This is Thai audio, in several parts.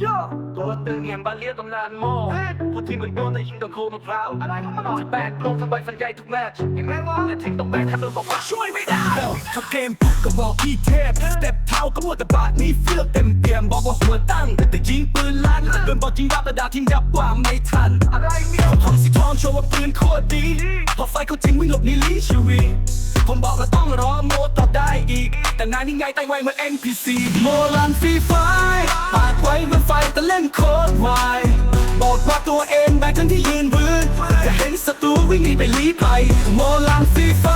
โยตัวตึงแห่งบาเลียตำนานโม่พูดที่เหมือนโดนแต่ยิงตะโคมะพร้าวอะไรของมันจะแบกลงทั้งใบสัญญาทุกแมตช์ยังไงวะแต่ทิ้งต้องแบกแทบโดนบอกว่าช่วยไม่ได้ถ้าเกมปุ๊บก็บอกพี่เทพสเต็ปเท้าก็มัวแต่บาดนี่เฟือกเต็มเปี่ยมบอกว่าหัวตั้งแต่ยิงปืนลั่นเดินบอกจริงรับระดับทิ้งยับว่าไม่ทัน อะไรเนี่ยทองสีทองโชว์ว่าปืนโคตรดี พอไฟเขาจริงวิ่งหลบหนีลีชีวิตผมบอกแล้วต้องรอโมตอบได้อีก แต่นายนี่ไงไต้ไวเหมือน NPC โมลันฟรีไฟปากไว้เหมือนไฟแต่เล่นโคตรไวบอกว่าตัวเองแบกทั้งที่ยืนพื้นจะเห็นศัตรูวิ่งหนีไปลี้ภัยโมลันฟรีไฟ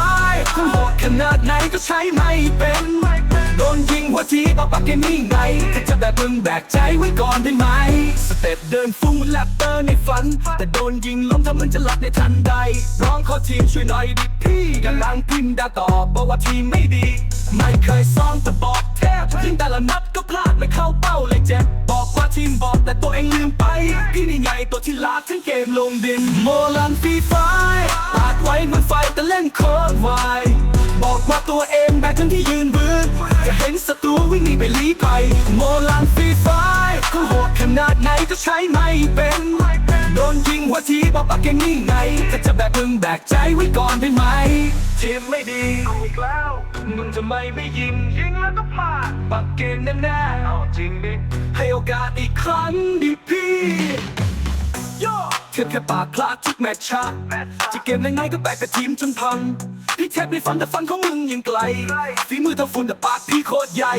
คุณโหดขนาดไหนก็ใช้ไม่เป็นโดนยิงหัวทีเอปากแกนี่ไงถ้าจะแบบมึงแบกใจไว้ก่อนได้ไหม สเต็ปเดินฟุ้งแลปเตอร์ในฝัน แต่โดนยิงล้มทำเหมือนจะหลับในทันใด ร้องขอทีมช่วยหน่อยดิพี่กำลังพิมพ์ดาตอบบอกว่าทีมไม่ดี ไม่เคยซ้อมแต่บอกแทบยิงแต่ละนัดก็พลาดไม่เข้าเป้าเลยเจ็บบอกว่าทีมบอกแต่ตัวเองลืมไป พี่นี่ไงตัวที่ลาทั้งเกมลงดิน โมลันฟีไฟปาดไว้เหมือนไฟแต่เล่นโคตรไวบอกว่าตัวเองแบกทั้งที่ยืนบืนจะเห็นศัตรูวิ่งหนีไปลี้ภัยโมลันฟีไฟเขาโหดขนาดไหนก็ใช้ไม่เป็นโดนยิงหัวทีบอกปากแกนี่ไงถ้าจะแบกมึงแบกใจไว้ก่อนได้ไหม ทีมไม่ดีอีกแล้วมึงจะไม่ไม่ยิงยิงแล้วก็พลาดปักเกมแน่ๆเอาจริงดิให้โอกาสอีกครั้งดิพี่ย่อเทียบแค่ปากพลาดทุกแมตช์ชาจะเกมยังไงก็แบกแต่ทีมจนพัง พี่แทบไม่ฝันแต่ฝันของมึงยังไกลฝีมือเท่าฝุ่นแต่ปากพี่โคตรใหญ่